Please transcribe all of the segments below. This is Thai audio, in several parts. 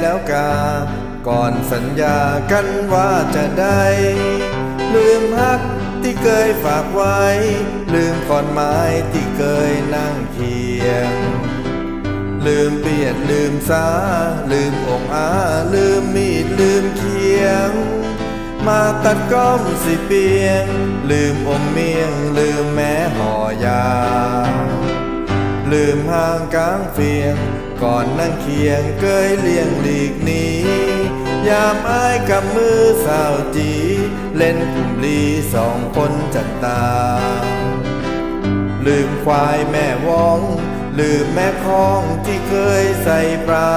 แล้วกา ก่อนสัญญากันว่าจะได้ ลืมฮักที่เคยฝากไว้ ลืมขอนไม้ที่เคยนั่งเคียง ลืมเปียดลืมสา ลืมองอาลืมมีดลืมเคียง มาตัดก้อมสิเปียง ลืมอมเมียง ลืมแม้ห่อยา ลืมห่างกลางเฟียง ก่อนนั่งเคียงเคยเลี่ยงหลีกนี้ยามอายกับมือสาวจี เล่นกลุ่มลีสองคนจัดตา ลืมควายแม่วอง ลืมแม่คองที่เคยใส่ปลา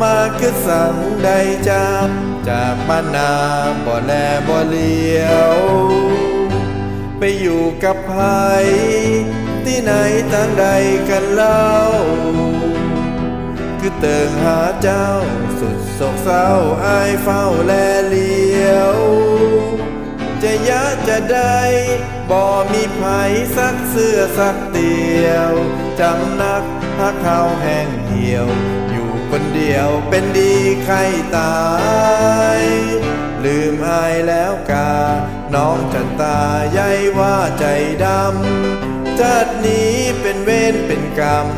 มาคือสั่งใดจับจากบ้านนาบ่แลบ่เลี้ยว ไปอยู่กับไผที่ไหนทางใดกันเล่า คือเติงหาเจ้า สุดโศกเศร้าอายเฝ้าแลเลียว จะยะจะได้บ่มีไผสักเสื้อสักเตียวจำนักหักเขาแห้งเหี่ยว อยู่คนเดียวเป็นดีใครตาย ลืมอายแล้วกา น้องจันตาใยว่าใจดำจัดนี้เป็นเวรเป็นกรรม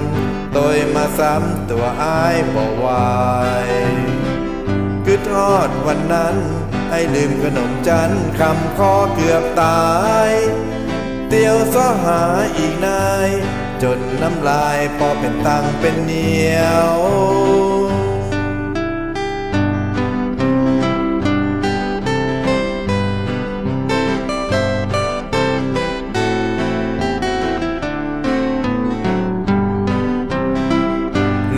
โดยมาซ้ำตัวอายบ่ไหวคือทอดวันนั้น ไอ้ลืมขนมจันทร์คำคอเกือบตาย เตียวซอหาอีกนาย จนน้ำลายพอเป็นตังเป็นเหนียว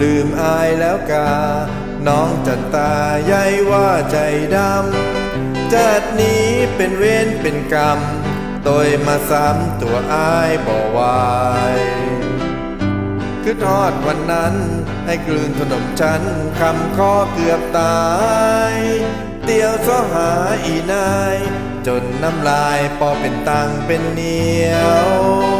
ลืมอายแล้วกา น้องจันตาใยว่าใจดำจัดนี้เป็นเวรเป็นกรรม โดยมาซ้ำตัวอายบ่ไหวคือทอดวันนั้น ให้กลืนขนมฉันคำคอเกือบตาย เตียวซ้อหาอีนาย จนน้ำลายปอเป็นตังเป็นเหนียว